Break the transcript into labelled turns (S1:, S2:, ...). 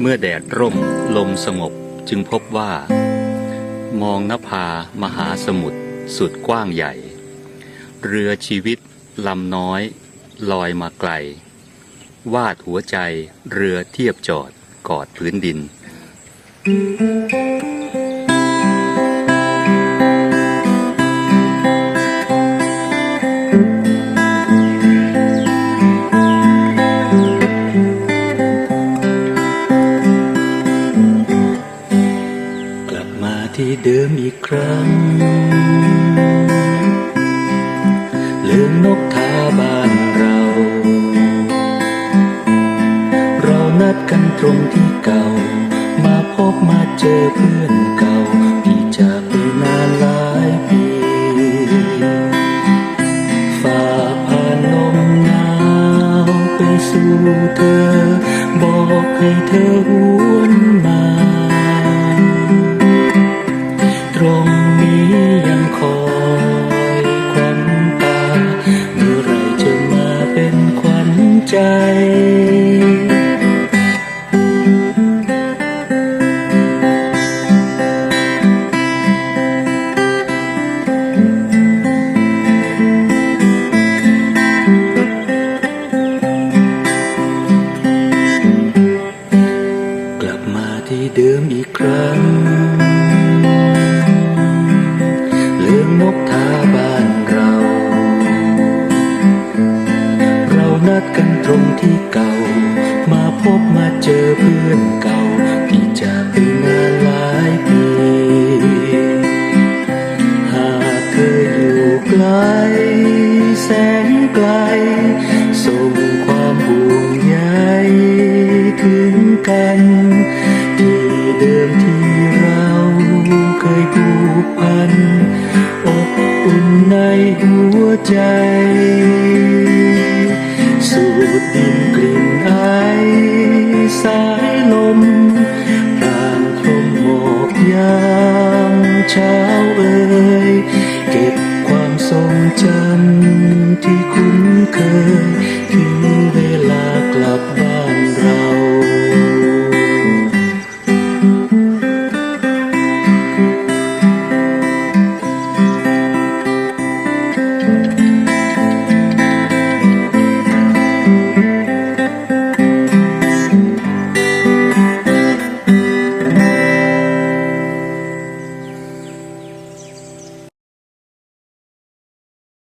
S1: เมื่อแดดร่มลมสงบจึงพบว่า มองนภามหาสมุทรสุดกว้างใหญ่ เรือชีวิตลำน้อย ลอยมาไกล วาดหัวใจเรือเทียบจอดกอดพื้นดินก ที่เดิมอีกครั้งเลืองนกทาบ้านเรา เรานัดกันตรงที่เก่า มาพบมาเจอเพื่อนเก่าที่จากไปนานหลายปีฝ่าผ่านลมหนาวไปสู่เธอ บอกให้เธอหวน ใจ กลับมาที่เดิมอีกครั้งเลืองนกทาบ ตรงที่เก่า มาพบมาเจอเพื่อนเก่า มพรางพมหมอกยามเช้า